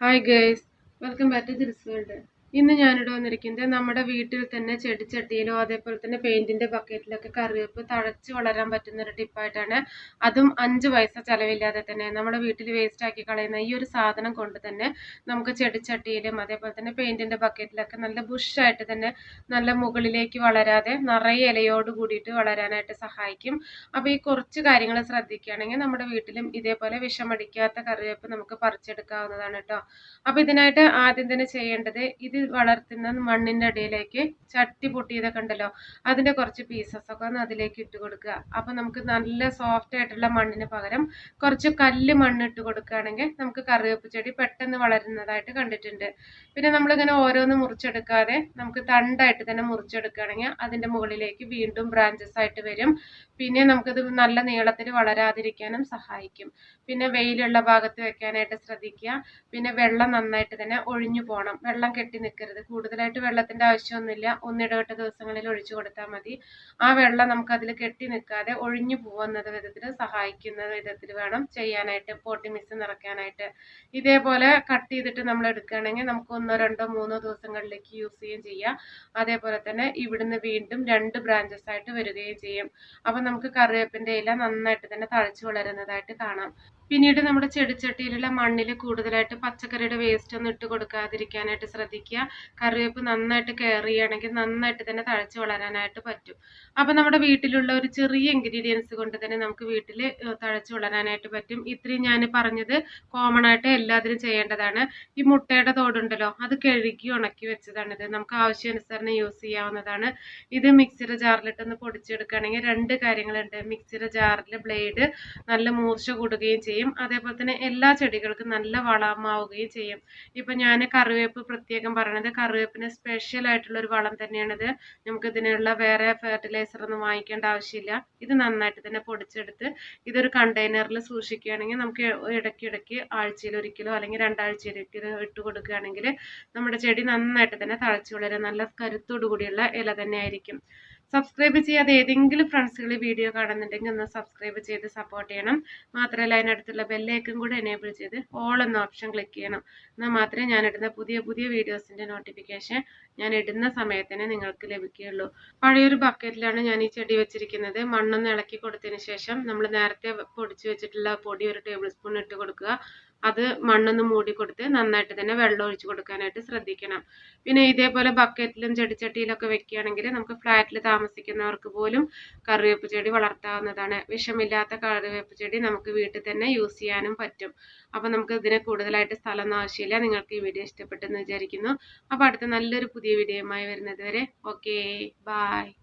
Hi guys welcome back to Dil's world ഇന്ന് ഞാനിവിടെ വന്നിരിക്കുന്നത് നമ്മുടെ വീട്ടിൽ തന്നെ ചെടിച്ചട്ടിയിലോ അതേപോലെ തന്നെ പെയിന്റിന്റെ ബക്കറ്റിലൊക്കെ കറിവേപ്പ് തഴച്ച് വളരാൻ പറ്റുന്ന ഒരു ടിപ്പായിട്ടാണ് അതും അഞ്ച് പൈസ ചെലവില്ലാതെ തന്നെ നമ്മുടെ വീട്ടിൽ വേസ്റ്റ് ആക്കി കളയുന്ന ഈ ഒരു സാധനം കൊണ്ട് തന്നെ നമുക്ക് ചെടിച്ചട്ടിയിലും അതേപോലെ തന്നെ പെയിന്റിന്റെ ബക്കറ്റിലൊക്കെ നല്ല ബുഷായിട്ട് തന്നെ നല്ല മുകളിലേക്ക് വളരാതെ നിറയെ ഇലയോട് കൂടിയിട്ട് വളരാനായിട്ട് സഹായിക്കും. അപ്പോൾ ഈ കുറച്ച് കാര്യങ്ങൾ ശ്രദ്ധിക്കുകയാണെങ്കിൽ നമ്മുടെ വീട്ടിലും ഇതേപോലെ വിഷമടിക്കാത്ത കറിവേപ്പ് നമുക്ക് പറിച്ചെടുക്കാവുന്നതാണ് കേട്ടോ. അപ്പോൾ ഇതിനായിട്ട് ആദ്യം തന്നെ ചെയ്യേണ്ടത് ഇത് വളർത്തുന്ന മണ്ണിന്റെ അടിയിലേക്ക് ചട്ടി പൊട്ടിയതൊക്കെ ഉണ്ടല്ലോ അതിന്റെ കുറച്ച് പീസസ് ഒക്കെ ഒന്ന് അതിലേക്ക് ഇട്ട് കൊടുക്കുക. അപ്പോൾ നമുക്ക് നല്ല സോഫ്റ്റ് ആയിട്ടുള്ള മണ്ണിന് പകരം കുറച്ച് കല്ല് മണ്ണ് ഇട്ട് കൊടുക്കുകയാണെങ്കിൽ നമുക്ക് കറിവേപ്പ് ചെടി പെട്ടെന്ന് വളരുന്നതായിട്ട് കണ്ടിട്ടുണ്ട്. പിന്നെ നമ്മളിങ്ങനെ ഓരോന്ന് മുറിച്ചെടുക്കാതെ നമുക്ക് തണ്ടായിട്ട് തന്നെ മുറിച്ചെടുക്കുകയാണെങ്കിൽ അതിന്റെ മുകളിലേക്ക് വീണ്ടും ബ്രാഞ്ചസ് ആയിട്ട് വരും. പിന്നെ നമുക്കത് നല്ല നീളത്തിൽ വളരാതിരിക്കാനും സഹായിക്കും. പിന്നെ വെയിലുള്ള ഭാഗത്ത് വെക്കാനായിട്ട് ശ്രദ്ധിക്കുക. പിന്നെ വെള്ളം നന്നായിട്ട് തന്നെ ഒഴിഞ്ഞു പോകണം വെള്ളം കെട്ടി നിൽക്കരുത് കൂടുതലായിട്ട് വെള്ളത്തിന്റെ ആവശ്യമൊന്നുമില്ല. ഒന്നിടവിട്ട ദിവസങ്ങളിൽ ഒഴിച്ചു കൊടുത്താൽ മതി. ആ വെള്ളം നമുക്ക് അതിൽ കെട്ടി നിൽക്കാതെ ഒഴിഞ്ഞു പോകുന്നത് വിധത്തിൽ സഹായിക്കുന്ന വിധത്തിൽ വേണം ചെയ്യാനായിട്ട് പോട്ടി മിക്സ് നിറയ്ക്കാനായിട്ട്. ഇതേപോലെ കട്ട് ചെയ്തിട്ട് നമ്മൾ എടുക്കുകയാണെങ്കിൽ നമുക്ക് ഒന്നോ രണ്ടോ മൂന്നോ ദിവസങ്ങളിലേക്ക് യൂസ് ചെയ്യുകയും ചെയ്യാം. അതേപോലെ തന്നെ ഇവിടുന്ന് വീണ്ടും രണ്ട് ബ്രാഞ്ചസ് ആയിട്ട് വരികയും ചെയ്യും. അപ്പം നമുക്ക് കറിവേപ്പിന്റെ ഇല നന്നായിട്ട് തന്നെ തഴച്ചു വളരുന്നതായിട്ട് കാണാം. പിന്നീട് നമ്മുടെ ചെടിച്ചട്ടിയിലുള്ള മണ്ണിൽ കൂടുതലായിട്ട് പച്ചക്കറിയുടെ വേസ്റ്റ് ഒന്നും ഇട്ട് കൊടുക്കാതിരിക്കാനായിട്ട് ശ്രദ്ധിക്കുക. കറിവേപ്പ് നന്നായിട്ട് കെയർ ചെയ്യുകയാണെങ്കിൽ നന്നായിട്ട് തന്നെ തഴച്ച് വളരാനായിട്ട് പറ്റും. അപ്പം നമ്മുടെ വീട്ടിലുള്ള ഒരു ചെറിയ ഇൻഗ്രീഡിയൻസ് കൊണ്ട് തന്നെ നമുക്ക് വീട്ടിൽ തഴച്ച് വളരാനായിട്ട് പറ്റും. ഇത്രയും ഞാൻ പറഞ്ഞത് കോമൺ ആയിട്ട് എല്ലാത്തിനും ചെയ്യേണ്ടതാണ്. ഈ മുട്ടയുടെ തോടുണ്ടല്ലോ അത് കഴുകി ഉണക്കി വെച്ചതാണിത്. നമുക്ക് ആവശ്യാനുസരണം യൂസ് ചെയ്യാവുന്നതാണ്. ഇത് മിക്സിയുടെ ജാറിലിട്ടൊന്ന് പൊടിച്ചെടുക്കുകയാണെങ്കിൽ രണ്ട് കാര്യങ്ങളുണ്ട്. മിക്സിയുടെ ജാറിൽ ബ്ലേഡ് നല്ല മൂർച്ച കൂടുകയും ചെയ്യും. അതേപോലെ തന്നെ എല്ലാ ചെടികൾക്കും നല്ല വളമാവുകയും ചെയ്യും. ഇപ്പം ഞാൻ കറിവേപ്പ് പ്രത്യേകം പറയണത് കറിവേപ്പിന് സ്പെഷ്യൽ ആയിട്ടുള്ള ഒരു വളം തന്നെയാണിത്. നമുക്ക് ഇതിനുള്ള വേറെ ഫെർട്ടിലൈസർ ഒന്നും വാങ്ങിക്കേണ്ട ആവശ്യമില്ല. ഇത് നന്നായിട്ട് തന്നെ പൊടിച്ചെടുത്ത് ഇതൊരു കണ്ടെയ്നറിൽ സൂക്ഷിക്കുകയാണെങ്കിൽ നമുക്ക് ഇടയ്ക്കിടയ്ക്ക് ആഴ്ചയിൽ ഒരിക്കലോ അല്ലെങ്കിൽ രണ്ടാഴ്ചയിലൊരിക്കലോ ഇട്ട് കൊടുക്കുകയാണെങ്കിൽ നമ്മുടെ ചെടി നന്നായിട്ട് തന്നെ തഴച്ചു വളരും. നല്ല കരുത്തോടു കൂടിയുള്ള ഇല തന്നെ ആയിരിക്കും സബ്സ്ക്രൈബ് ചെയ്യാതെ ഏതെങ്കിലും ഫ്രണ്ട്സുകൾ വീഡിയോ കാണുന്നുണ്ടെങ്കിൽ ഒന്ന് സബ്സ്ക്രൈബ് ചെയ്ത് സപ്പോർട്ട് ചെയ്യണം. മാത്രമല്ല അതിനടുത്തുള്ള ബെല്ലേക്കും കൂടെ എനേബിൾ ചെയ്ത് ഓൾ എന്ന ഓപ്ഷൻ ക്ലിക്ക് ചെയ്യണം. എന്നാൽ മാത്രമേ ഞാൻ ഇടുന്ന പുതിയ പുതിയ വീഡിയോസിന്റെ നോട്ടിഫിക്കേഷൻ ഞാൻ ഇടുന്ന സമയത്തിന് നിങ്ങൾക്ക് ലഭിക്കുകയുള്ളൂ. പഴയൊരു ബക്കറ്റിലാണ് ഞാൻ ഈ ചെടി വെച്ചിരിക്കുന്നത്. മണ്ണൊന്ന് ഇളക്കി കൊടുത്തതിന് ശേഷം നമ്മൾ നേരത്തെ പൊടിച്ചു വെച്ചിട്ടുള്ള പൊടി ഒരു ടേബിൾ സ്പൂൺ ഇട്ട് കൊടുക്കുക. അത് മണ്ണൊന്ന് മൂടി കൊടുത്ത് നന്നായിട്ട് തന്നെ വെള്ളം ഒഴിച്ചു കൊടുക്കാനായിട്ട് ശ്രദ്ധിക്കണം. പിന്നെ ഇതേപോലെ ബക്കറ്റിലും ചെടിച്ചട്ടിയിലൊക്കെ വെക്കുകയാണെങ്കിൽ നമുക്ക് ഫ്ലാറ്റിൽ താമസിക്കുന്നവർക്ക് പോലും കറിവേപ്പ് ചെടി വളർത്താവുന്നതാണ്. വിഷമില്ലാത്ത കറിവേപ്പ് ചെടി നമുക്ക് വീട്ടിൽ തന്നെ യൂസ് ചെയ്യാനും പറ്റും. അപ്പോൾ നമുക്ക് ഇതിന് കൂടുതലായിട്ട് സ്ഥലമൊന്നും ആവശ്യമില്ല. നിങ്ങൾക്ക് ഈ വീഡിയോ ഇഷ്ടപ്പെട്ടെന്ന് വിചാരിക്കുന്നു. അപ്പോൾ അടുത്ത നല്ലൊരു പുതിയ വീഡിയോയുമായി വരുന്നത് വരെ. ഓക്കേ. ബായ്